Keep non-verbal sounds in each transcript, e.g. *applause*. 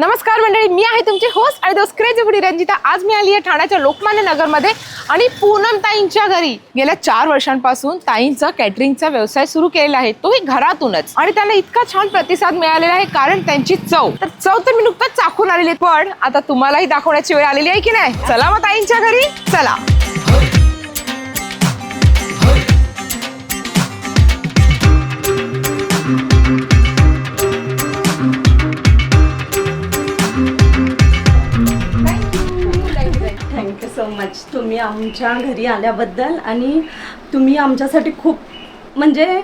नमस्कार मंडळी मी आहे तुमची होस्ट आणि दोस्त क्रेझी बुडी रंजिता. आज मी आली आहे ठाण्याच्या लोकमान्य नगरमध्ये आणि पूनम ताईंच्या घरी. गेल्या चार वर्षांपासून ताईंचा कॅटरिंगचा व्यवसाय सुरू केलेला आहे. तोही घरातूनच. आणि त्यांना इतका छान प्रतिसाद मिळालेला आहे कारण त्यांची चव. तर चव तर मी नुकताच चाखून आलेली आहे. पण आता तुम्हालाही दाखवण्याची वेळ आलेली आहे की नाही? चला मग ताईंच्या घरी चला. मच तुम्ही आमच्या घरी आल्याबद्दल आणि तुम्ही आमच्यासाठी खूप म्हणजे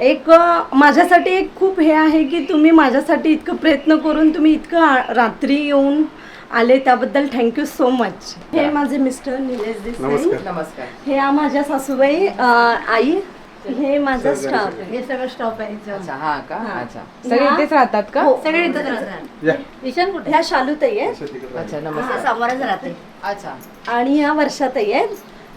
एक माझ्यासाठी एक खूप हे आहे की तुम्ही माझ्यासाठी इतकं प्रयत्न करून तुम्ही इतकं आ- रात्री येऊन आले त्याबद्दल थँक्यू सो मच हे माझे मिस्टर निलेश देसाई नमस्कार. हे आ- माझ्या सासूबाई आई हे माझा स्टाफ हे सगळं स्टाफ आहे. अच्छा हा का? हा. अच्छा. सगळे इथेच राहतात का? हो. सगळे इथंच राहतात. या. विशाल कुठे? ह्या शालूताई आहेत अच्छा हा, नमस्कार समोरच राहते. अच्छा. आणि ह्या वर्षाताई आहेत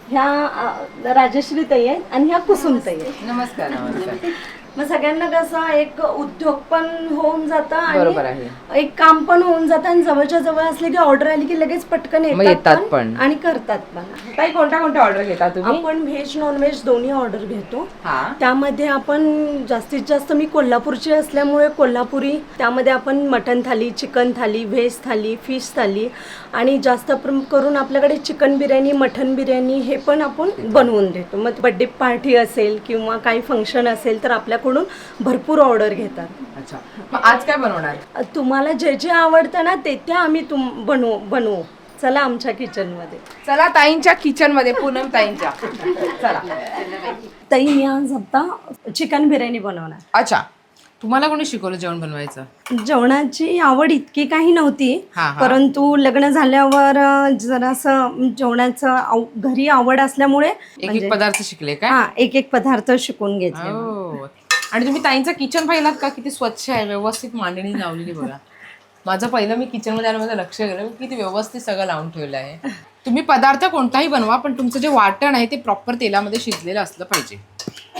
ह्या अ, राजश्रीताई आहेत आणि ह्या कुसुमताई आहेत. नमस्कार नमस्कार. मग सगळ्यांना कसं एक उद्योग पण होऊन जातं बरोबर आणि आहे. एक काम पण होऊन जातं आणि जवळच्या जवळ असले की ऑर्डर आली की लगेच पटकन मग येतात येतात पण. आणि करतात पण. ताई कोणत्या कोणत्या ऑर्डर घेता तुम्ही? आपण व्हेज नॉन व्हेज दोन्ही ऑर्डर घेतो. हा. त्यामध्ये आपण जास्तीत जास्त मी कोल्हापूरची असल्यामुळे कोल्हापुरी त्यामध्ये आपण mutton thali chicken thali veg thali fish thali आणि जास्त करून आपल्याकडे चिकन बिर्याणी मटन बिर्याणी हे पण आपण बनवून देतो. मग बड्डे पार्टी असेल किंवा काही फंक्शन असेल तर आपल्याकडून भरपूर ऑर्डर घेतात. अच्छा. मग आज काय बनवणार? तुम्हाला जे जे आवडतं ना ते ते आम्ही तुम बनवू बनवू. चला आमच्या किचनमध्ये चला ताईंच्या किचनमध्ये पूनम ताईंच्या. चला. ताई मी आज आता चिकन बिर्याणी बनवणार. अच्छा. तुम्हाला कोणी शिकवलं जेवण बनवायचं? जेवणाची आवड इतकी काही नव्हती. हा, हा. परंतु लग्न झाल्यावर अ, जरासं जेवणाचं आव- घरी आवड असल्यामुळे एक म्हणजे- एक पदार्थ शिकले काय हा एक एक पदार्थ शिकून घेतले हो. आणि तुम्ही ताईंचं किचन पाहिलात का? किती स्वच्छ आहे व्यवस्थित मांडणी लावलेली बघा. माझं पहिलं मी किचनमध्ये आलं माझं लक्ष गेलं. की किती व्यवस्थित सगळं लावून ठेवलं आहे. तुम्ही पदार्थ कोणताही बनवा पण तुमचं जे वाटण आहे ते प्रॉपर तेलामध्ये शिजलेलं असलं पाहिजे.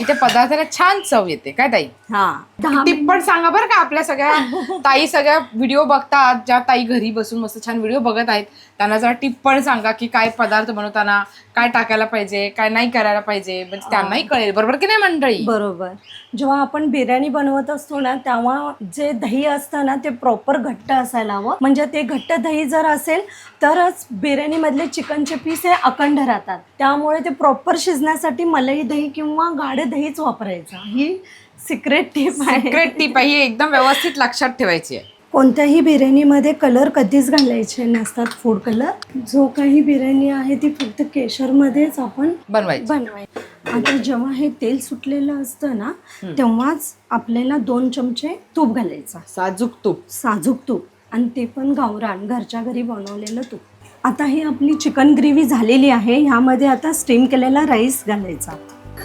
की त्या पदार्थाला छान चव येते काय ताई? हा. दहा टिप पण सांगा बरं का आपल्या सगळ्या *laughs* ताई सगळ्या व्हिडिओ बघतात ज्या ताई घरी बसून मस्त छान व्हिडिओ बघत आहेत त्यांना जरा टिप पण सांगा की काय पदार्थ बनवताना काय टाकायला पाहिजे काय नाही करायला पाहिजे म्हणजे त्यांनाही कळेल बरोबर की नाही मंडळी? बरोबर. जेव्हा आपण बिर्याणी बनवत असतो ना तेव्हा जे दही असतं ना ते प्रॉपर घट्ट असायला हवं. म्हणजे ते घट्ट दही जर असेल तरच बिर्याणीमधले चिकनचे पीस हे अखंड राहतात. त्यामुळे ते प्रॉपर शिजण्यासाठी मलाई दही किंवा गाढे दहीच वापरायचं. ही सिक्रेट टिप आहे. सिक्रेट टीप आहे. ही एकदम व्यवस्थित लक्षात ठेवायची आहे. कोणत्याही बिर्याणीमध्ये कलर कधीच घालायचे नसतात फूड कलर जो काही बिर्याणी आहे ती फक्त केशरमध्येच आपण बनवायची. बनवायची. आता जेव्हा हे तेल सुटलेलं असतं ना तेव्हाच आपल्याला दोन चमचे तूप घालायचं. साजूक तूप. साजूक तूप. आणि ते पण गावरान घरच्या घरी बनवलेलं तूप. आता ही आपली चिकन ग्रेव्ही झालेली आहे. ह्यामध्ये आता स्टीम केलेला राईस घालायचा.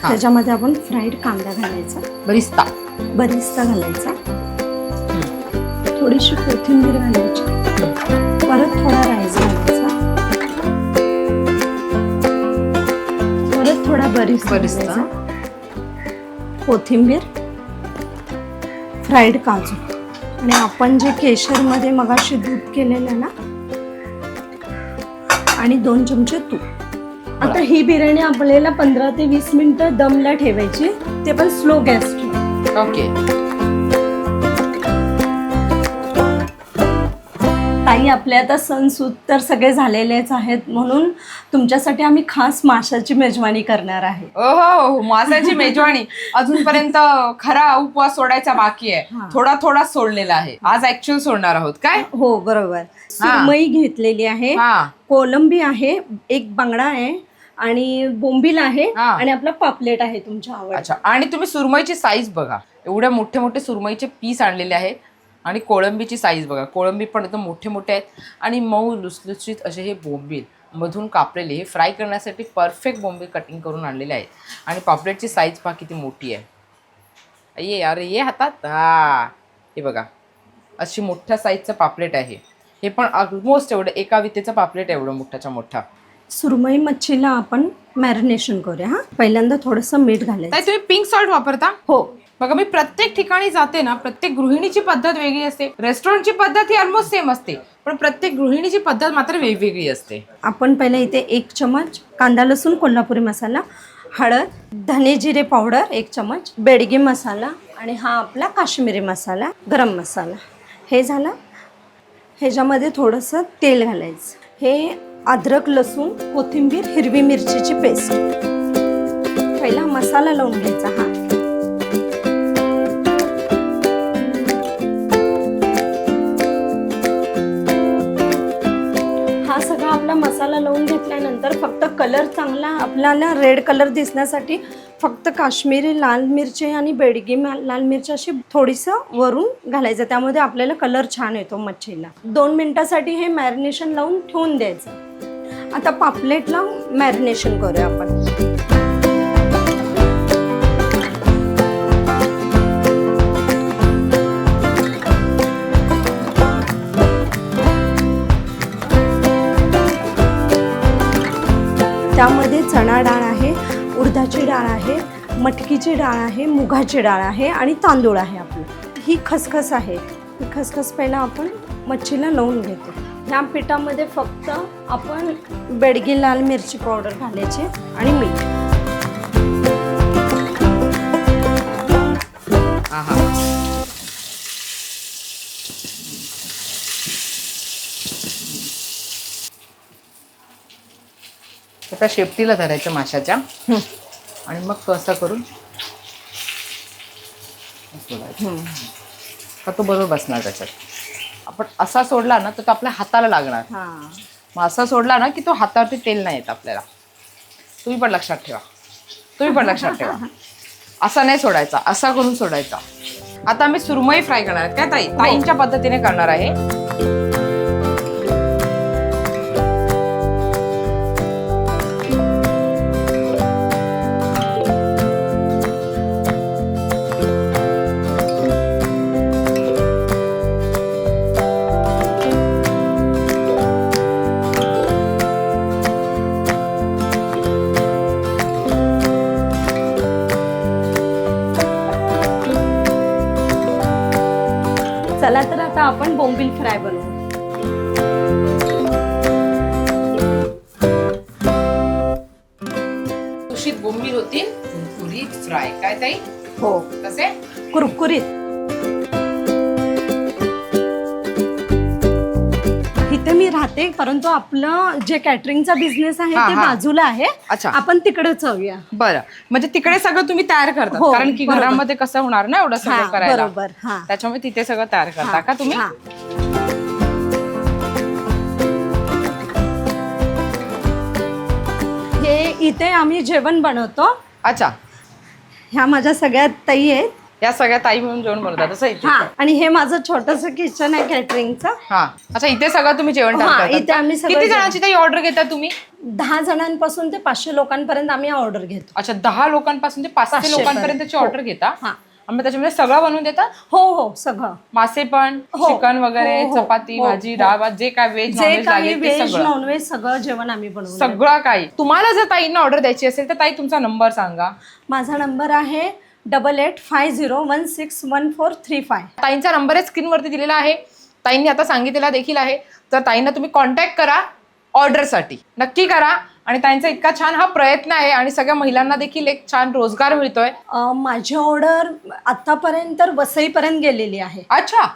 त्याच्यामध्ये आपण फ्राईड कांदा घालायचा. बरिस्ता. बरिस्ता घालायचा. थोडीशी कोथिंबीर घालायची. परत थोडा राईस घालायचा. परत थोडा बरिस्ता बरिस्ता. कोथिंबीर फ्राईड काजू. आणि आपण जे केशरमध्ये मगाशी दूध केलेलं ना आणि दोन चमचे तूप. आता ही बिर्याणी आपल्याला पंधरा ते वीस मिनिटं दमला ठेवायची. ते पण स्लो गॅस ओके. ताई आपले आता सणसूद तर सगळे झालेलेच आहेत म्हणून तुमच्यासाठी आम्ही खास माशाची मेजवानी करणार आहे. ओहो मासाची मेजवानी. *laughs* अजूनपर्यंत खरा उपवास सोडायचा बाकी आहे. थोडा थोडा सोडलेला आहे. आज ऍक्च्युअल सोडणार आहोत काय? हो बरोबर. सुरमई घेतलेली आहे. कोलंबी आहे एक बांगडा आहे आणि बोंबील आहे हा. आणि आपला पापलेट आहे तुमच्या आवड अच्छा आणि तुम्ही सुरमईची साईज बघा. एवढे मोठे मोठे सुरमईचे पीस आणलेले आहेत आणि कोळंबीची साईज बघा. कोळंबी पण एकदम मोठे मोठे आहेत. आणि मऊ लुसलुसीत असे हे बोंबील मधून कापलेले हे फ्राय करण्यासाठी परफेक्ट बोंबील कटिंग करून आणलेले आहेत. आणि पापलेटची साईज पहा किती मोठी आहे. ये अरे ये हातात. हा हे बघा. अशी मोठ्या साईजचं पापलेट आहे. हे पण ऑलमोस्ट एवढं एका वितेचं पापलेट आहे एवढं मोठ्याच्या मोठा सुरमई मच्छीला आपण मॅरिनेशन करूया हा? पहिल्यांदा थोडंसं मीठ घालायचं. ताई तुम्ही पिंक सॉल्ट वापरता? हो. बघा मी प्रत्येक ठिकाणी जाते ना प्रत्येक गृहिणीची पद्धत वेगळी असते. रेस्टॉरंटची पद्धत ही ऑलमोस्ट सेम असते पण प्रत्येक गृहिणीची पद्धत मात्र वेगवेगळी असते. आपण पहिले इथे एक चमच कांदा लसूण कोल्हापुरी मसाला हळद धने जिरे पावडर एक चमच बेडगी मसाला आणि हा आपला काश्मीरी मसाला गरम मसाला. हे झालं. ह्याच्यामध्ये थोडंसं तेल घालायचं. हे अद्रक लसूण कोथिंबीर हिरवी मिरचीची पेस्ट. पहिला मसाला लावून घ्यायचा हा. हा सगळा आपला मसाला लावून घेतल्यानंतर फक्त कलर चांगला आपल्याला रेड कलर दिसण्यासाठी फक्त काश्मीरी लाल मिरची आणि बेडगी लाल मिरची अशी थोडीसं वरून घालायचं. त्यामध्ये आपल्याला कलर छान येतो मच्छीला. दोन मिनटासाठी हे मॅरिनेशन लावून ठेवून द्यायचं. आता पापलेटला मॅरिनेशन करूया आपण. चणा डाळ आहे उडदाची डाळ आहे मटकीची डाळ आहे मुगाची डाळ आहे आणि तांदूळ आहे आपलं. ही खसखस आहे. ही खसखस पहिला आपण मच्छीला लावून घेतो. ह्या पिठामध्ये फक्त आपण बेडगी लाल मिरची पावडर घालायची आणि मीठ. आता शेपटीला धरायचं माशाच्या. आणि मग तो असा करून. का तो बरोबर बसणार त्याच्यात. आपण असा सोडला ना तर तो आपल्या हाताला लागणार. हां. मग असा सोडला ना की तो हातावरती तेल नाही येत आपल्याला. तुम्ही पण लक्षात ठेवा. तुम्ही पण लक्षात ठेवा. असा नाही सोडायचा असा करून सोडायचा. आता आम्ही सुरमई फ्राय करणार काय ताई? ताईंच्या पद्धतीने करणार आहे. फ्राय बनवू? सुशीत बोंबील होतील कुरकुरीत फ्राय. काय ताई? हो. कसे कुरकुरीत. इथे मी राहते परंतु आपलं जे कॅटरिंगचा बिझनेस आहे हा, ते हा. बाजूला आहे. अच्छा. आपण तिकडे जाऊया. बरं. म्हणजे तिकडे सगळं तुम्ही तयार करता हो, कारण की बरोबर. घरामध्ये कसं होणार ना एवढं सगळं करायला. बरोबर हा. त्याच्यामुळे तिथे सगळं तयार करता का तुम्ही? हा. हे इथे आम्ही जेवण बनवतो. अच्छा. ह्या माझ्या सगळ्या ताई आहेत. या सगळ्या ताई म्हणून जेवण बनवतात इथे. हा आणि हे माझं छोटस किचन आहे कॅटरिंगचं हा. अच्छा इथे सगळं तुम्ही जेवण हा, इथे आम्ही सगळं किती जणांची ताई ऑर्डर घेता तुम्ही? दहा जणांपासून ते पाचशे लोकांपर्यंत आम्ही ऑर्डर घेतो. अच्छा दहा लोकांपासून ते पाचशे पाचशे लोकांपर्यंतची पर्यंत. ऑर्डर घेता? हा. आणि मग त्याच्यामध्ये सगळं बनवून देतात. हो हो सगळं. मासे पण हो. चिकन वगैरे हो, हो. चपाती हो, भाजी हो. डाळ भात जे काय व्हेज जे नॉनव्हेज काही लागेल ते व्हेज सगळं. नॉनव्हेज सगळं जेवण आम्ही बनवतो सगळं काही. तुम्हाला जर ताईंना ऑर्डर द्यायची असेल तर ताई तुमचा नंबर सांगा. माझा नंबर आहे double eight five zero one six one four three five ताईंचा number आहे स्क्रीनवरती दिलेला आहे. ताईंनी आता सांगितलेला देखील आहे. तर ताईंना तुम्ही कॉन्टॅक्ट करा ऑर्डरसाठी नक्की करा. आणि ताईंचा इतका छान हा प्रयत्न आहे आणि सगळ्या महिलांना देखील एक छान रोजगार मिळतोय. माझी ऑर्डर आतापर्यंत तर वसईपर्यंत गेलेली आहे. अच्छा.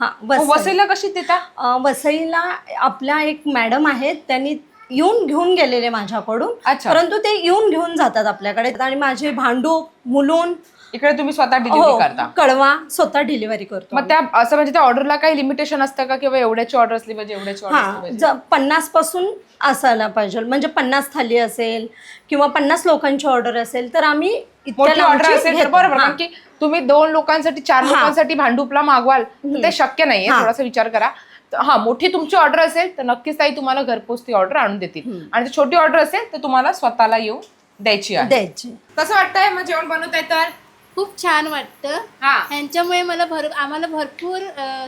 हा वसईला कशी देता वसईला आपल्या एक मॅडम आहेत त्यांनी येऊन घेऊन गेलेले माझ्याकडून. परंतु ते येऊन घेऊन जातात आपल्याकडे. आणि माझे भांडू मुलून इकडे तुम्ही स्वतः डिलिव्हरी हो, करता. कळवा स्वतः डिलिव्हरी करतो मग त्या असं म्हणजे त्या ऑर्डरला काही लिमिटेशन असतं का? किंवा एवढ्याची ऑर्डर असली पाहिजे एवढ्याची पन्नासपासून असायला पाहिजे. म्हणजे पन्नास थाली असेल किंवा पन्नास लोकांची ऑर्डर असेल तर आम्ही इतक्या मोठी ऑर्डर लांबची असेल तर घेतो. बरोबर हा. कारण की तुम्ही दोन लोकांसाठी चार हा. लोकांसाठी भांडूपला मागवाल तर ते शक्य नाहीये. हा. थोडासा विचार करा. तर हा मोठी तुमची ऑर्डर असेल तर नक्कीच ताई तुम्हाला घरपोच ती ऑर्डर आणून देतील. आणि जर छोटी ऑर्डर असेल तर तुम्हाला स्वतःला येऊन द्यायची आहे. द्यायची. कसं वाटतंय? मग जेवण बनवताय तर? खूप छान वाटतं. हा. ह्यांच्यामुळे मला भर आम्हाला भरपूर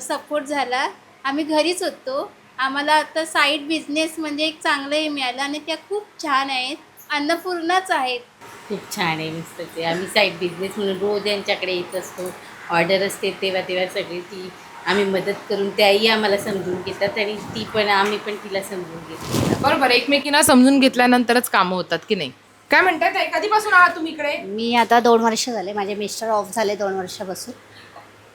सपोर्ट झाला. आम्ही घरीच होतो. आम्हाला आता साईड बिझनेस म्हणजे एक चांगलं हे मिळालं आणि त्या खूप छान आहेत. अन्नपूर्णाच आहेत. खूप छान आहे मस्त ते. आम्ही साईड बिझनेस म्हणून रोज यांच्याकडे येत असतो. ऑर्डर असते तेव्हा तेव्हा सगळी ती आम्ही मदत करून त्याही आम्हाला समजून घेतात आणि ती पण आम्ही पण तिला समजून घेतो. बरोबर एकमेकींना समजून घेतल्यानंतरच कामं होतात की नाही? काय म्हणतात ताई? कधीपासून आहात तुम्ही इकडे? मी आता दोन वर्ष झाले माझे मिस्टर ऑफ झाले दोन वर्षापासून.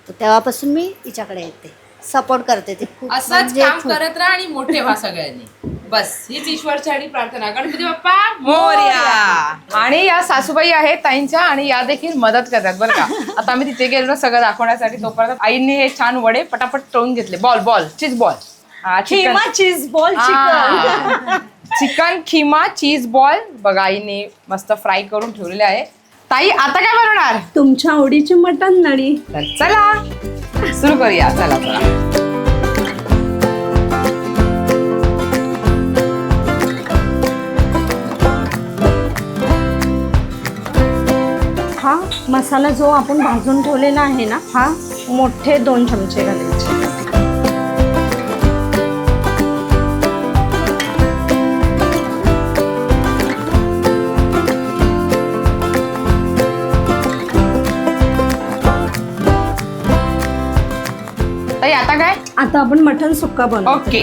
तर तेव्हापासून मी तिच्याकडे येते. सपोर्ट करते ते खूप. असंच म्हणजे काम खूप. करत राहा आणि मोठे व्हा सगळ्यांनी. बस हीच ईश्वरची आणि प्रार्थना. गणपती बाप्पा मोर्या. आणि या सासूबाई आहेत ताईंच्या आणि या देखील मदत करतात. बरं का? आता आम्ही तिथे गेलो ना सगळं दाखवण्यासाठी तोपर्यंत आईंनी हे छान वडे पटापट तळून घेतले. Ball ball cheese ball. Keema cheese ball chicken chicken keema cheese ball. बघा आईने मस्त फ्राय करून ठेवलेले आहे. ताई आता काय बनवणार? तुमच्या आवडीची मटण नळी तर चला. सुरू करूया चला चला. हा मसाला जो आपण भाजून ठेवलेला आहे ना हा मोठे दोन चमचे घालायचे. आता आपण मटण सुक्का बनवू. ओके.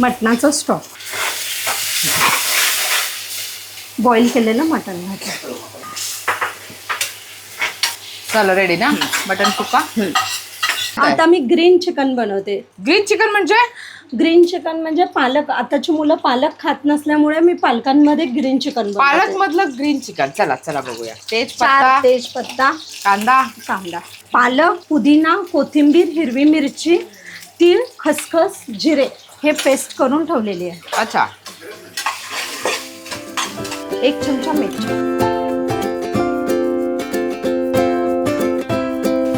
मटणाचा स्टॉक बॉईल केलेलं मटण घातलं. चला रेडी ना? मटन सुक्का? आता मी ग्रीन चिकन बनवते. ग्रीन चिकन म्हणजे? ग्रीन चिकन म्हणजे पालक. आताची मुलं पालक खात नसल्यामुळे मी पालकांमध्ये ग्रीन चिकन पालक मधलं ग्रीन चिकन. चला चला बघूया. तेज चार पत्ता. तेजपत्ता कांदा. कांदा. पालक पुदिना कोथिंबीर हिरवी मिरची तीळ खसखस जिरे हे पेस्ट करून ठेवलेली आहे. अच्छा. एक चमचा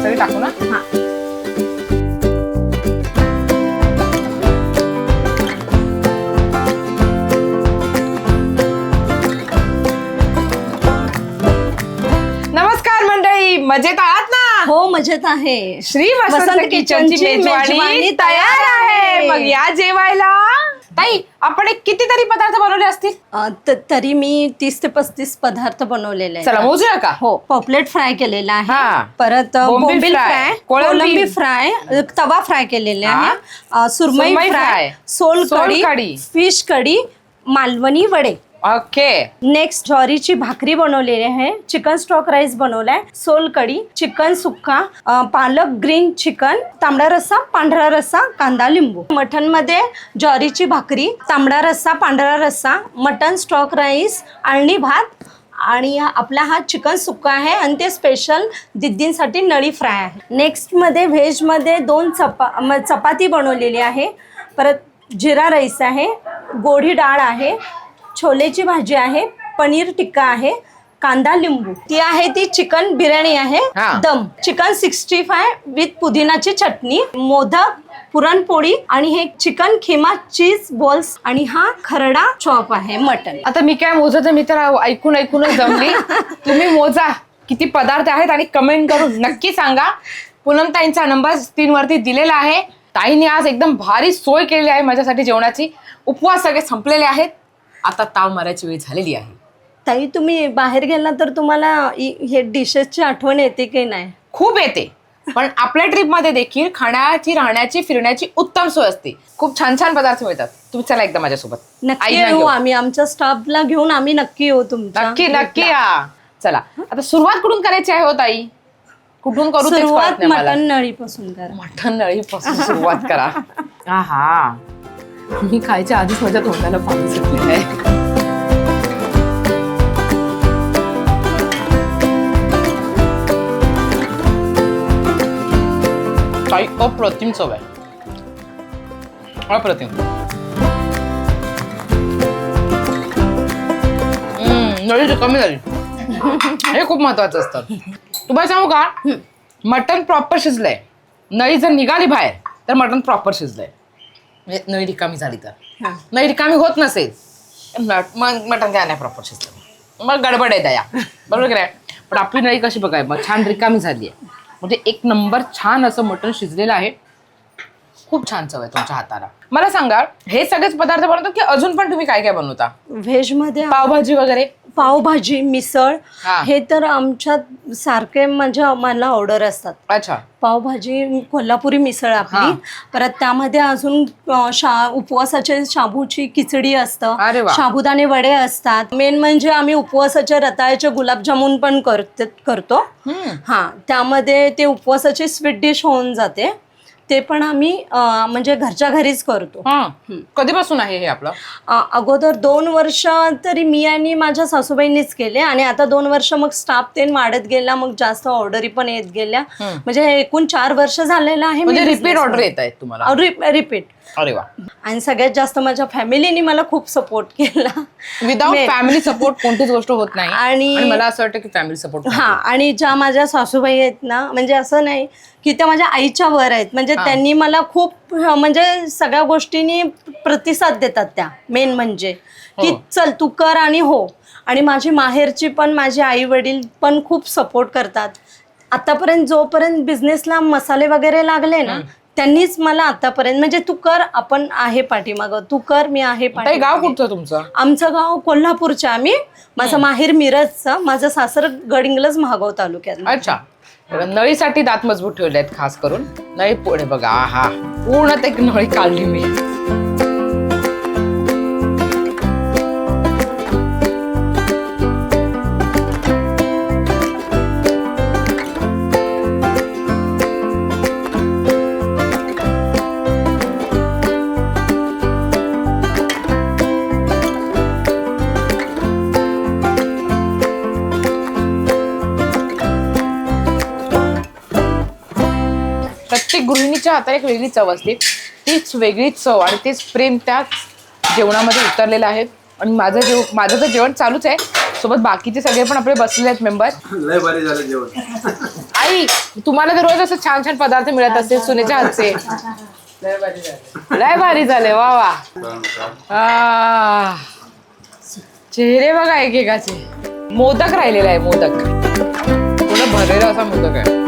सगळे टाकू ना? हा. मजेत आहात ना? हो मजेत आहे. श्री वसंत वसंत किचनची किचनची मेजवानी मेजवानी तयार आहे. मग या जेवायला? ताई आपण एक कितीतरी पदार्थ बनवले असतील? अ, त- तरी मी तीस ते पस्तीस पदार्थ बनवलेले चला आहेत मोजूया का? हो. पॉपलेट फ्राय केलेला हा. आहे परत अ, बोंबील बोंबील फ्राय, फ्राय कोळंबी. कोलंबी फ्राय अ, तवा फ्राय केलेले हा. आहे. अ, सुरमई सुरमई फ्राय, फ्राय सोल. कढी फिश कढी मालवणी वडे. ओके. नेक्स्ट ज्वारीची भाकरी बनवलेली आहे. चिकन स्टॉक राईस बनवलाय. सोल कडी चिकन सुक्का अ, पालक ग्रीन चिकन तांबडा रस्सा पांढरा रस्सा कांदा लिंबू. मटनमध्ये ज्वारीची भाकरी तांबडा रस्सा पांढरा रस्सा मटन स्टॉक राईस आळणी भात आणि हा- आपला हा चिकन सुक्का आहे आणि ते स्पेशल दिद्दींसाठी नळी फ्राय आहे. नेक्स्टमध्ये व्हेजमध्ये दोन चपा म- चपाती बनवलेली आहे. परत जिरा राईस आहे. गोढी डाळ आहे. छोलेची भाजी आहे पनीर टिक्का आहे कांदा लिंबू. ती आहे ती चिकन बिर्याणी आहे हा. दम. चिकन सिक्स्टी फाय विथ पुदिनाची चटणी मोदक पुरणपोळी आणि हे चिकन खिमा चीज बॉल्स आणि हा खरडा चॉप आहे मटन. आता मी काय मोजत मी तर ऐकून ऐकूनच जमली *laughs* तुम्ही मोजा किती पदार्थ आहेत आणि कमेंट करून नक्की सांगा. पूनम ताईंचा नंबर स्क्रीनवरती दिलेला आहे. ताईने आज एकदम भारी सोय केलेली आहे माझ्यासाठी जेवणाची. उपवास सगळे संपलेले आहेत. आता ताव मारायची वेळ झालेली आहे. ताई तुम्ही बाहेर गेला तर तुम्हाला इ- हे डिशेसची आठवण येते की नाही? खूप येते. पण आपल्या ट्रिपमध्ये देखील खाण्याची राहण्याची फिरण्याची उत्तम सोय असते. खूप छान छान पदार्थ मिळतात. तुम्ही चला एकदा माझ्यासोबत. नक्की आईला येऊ घेऊन. आम्ही. आमच्या स्टाफला घेऊन आम्ही नक्की येऊ तुमच्या. नक्की नक्की या. चला. आता सुरुवात कुठून करायची आहे हो ताई? कुठून करू तेच सुरुवात कळत नाही मला. मटन नळीपासून करा. मटण नळीपासून सुरुवात करा. *laughs* आहा. मी खायच्या आधीच माझ्या तोंडाला पाणी सुटलेलं आहे काही अप्रतिम चव आहे. अप्रतिम. नळी कमी झाली. हे खूप महत्वाचं असतं. तुम्हाला सांगू का? मटन प्रॉपर शिजलंय. नळी जर निघाली बाहेर तर मटन प्रॉपर शिजलंय. म्हणजे नळी रिकामी झाली तर. हा. नळी रिकामी होत नसेल मग मटन काय नाही प्रॉपर शिजलं मग गडबड आहे दया. बरोबर की नाही? पण आपली नळी कशी बघाय? मग छान रिकामी झाली आहे. म्हणजे एक नंबर छान असं मटण शिजलेलं आहे. खूप छान चव आहे तुमच्या हाताला. मला सांगा हे सगळेच पदार्थ बनवतो की अजून पण तुम्ही काय काय बनवता व्हेजमध्ये पावभाजी वगैरे? पावभाजी मिसळ हा. हे तर आमच्यात सारखे म्हणजे आम्हाला ऑर्डर असतात अच्छा पावभाजी कोल्हापुरी मिसळ हा. आपली परत त्यामध्ये अजून अ, शा उपवासाचे शाबूची खिचडी अरे असतं वा. साबुदाणे वडे असतात मेन म्हणजे आम्ही उपवासाचे रताळ्याचे गुलाबजामुन पण करत करतो हम्म. हा त्यामध्ये ते उपवासाची स्वीट डिश होऊन जाते ते पण आम्ही अ, म्हणजे घरच्या घरीच करतो. हा. कधीपासून आहे हे आपलं? अ, अगोदर दोन वर्ष तरी मी आणि माझ्या सासूबाईंनीच केले आणि आता दोन वर्ष मग स्टाफ ते वाढत गेला मग जास्त ऑर्डरी पण येत गेल्या. म्हणजे हे एकूण चार वर्ष झालेलं आहे म्हणजे रिपीट ऑर्डर येत आहेत तुम्हाला. रिपीट अरे वा. आणि सगळ्यात जास्त माझ्या फॅमिलीने मला खूप सपोर्ट केला. विदाउट मे- फॅमिली सपोर्ट कोणतीच गोष्ट होत नाही. आणि- आणि मला असं वाटतं की फॅमिली सपोर्ट हा आणि ज्या माझ्या सासूबाई आहेत ना म्हणजे असं नाही की त्या माझ्या आईच्या वर आहेत. म्हणजे त्यांनी मला खूप ह, म्हणजे सगळ्या गोष्टींनी प्रतिसाद देतात त्या. मेन म्हणजे की चल तू कर आणि हो. आणि माझी माहेरची पण माझे आई वडील पण खूप सपोर्ट करतात. आतापर्यंत जोपर्यंत बिझनेसला मसाले वगैरे लागले ना त्यांनीच मला आतापर्यंत म्हणजे तू कर आपण आहे पाठीमागं. तू कर मी आहे ताई पाठीमागं. गाव कुठचं तुमचं? आमचं गाव कोल्हापूरचं आम्ही. माझं माहेर मिरजचं. माझं सासर गडिंगलज महागाव तालुक्यात. अच्छा. नळीसाठी दात मजबूत ठेवले आहेत खास करून. नळी पुढे बघा. हा पूर्ण ते नळी काढली मी. हाताला एक वेगळी चव असते. तीच वेगळी चव आणि तेच प्रेम त्याच जेवणामध्ये उतरलेलं आहे. आणि माझं जेव माझं तर जेवण चालूच आहे. सोबत बाकीचे सगळे पण आपले बसलेले आहेत मेंबर लय भारी झालं जेवण. आई तुम्हाला तर रोज असं छान छान पदार्थ मिळत असतील सुनेच्या हातचे. लय भारी झाले वा वा. चेहरे बघा एकेकाचे. मोदक राहिलेला आहे मोदक. पूर्ण भरलेला असा मोदक आहे.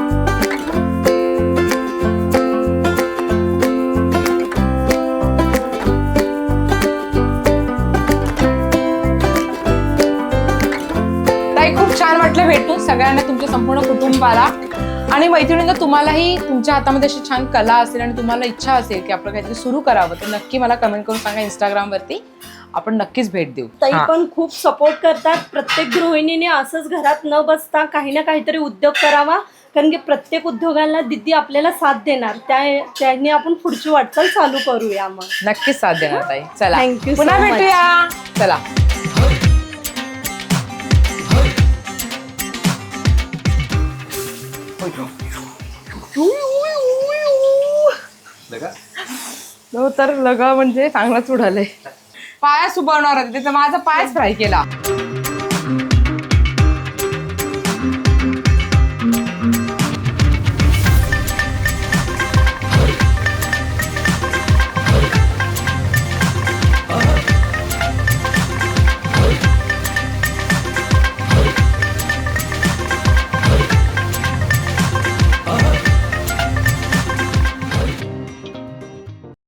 वाटलं भेटून सगळ्यांना तुमच्या संपूर्ण कुटुंबाला. आणि मैत्रिणींना तुम्हालाही तुमच्या हातामध्ये अशी छान कला असेल आणि तुम्हाला इच्छा असेल की आपलं काहीतरी सुरू करावं तर नक्की मला कमेंट करून सांगा इंस्टाग्राम वरती आपण नक्कीच भेट देऊ. ताई हा. पण खूप सपोर्ट करतात. प्रत्येक गृहिणीने असंच घरात न बसता काही ना काहीतरी उद्योग करावा. कारण की प्रत्येक उद्योगाला दिदी आपल्याला साथ देणार. त्या त्यांनी आपण पुढची वाटचाल चालू करूया मग. नक्कीच साथ देणार ताई. चला. Thank you so पुन्हा much. भेटूया. चला. हो तर लगा म्हणजे चांगलाच उडालंय. पायास उभवणार होते त्याचा माझा पायच फ्राय केला.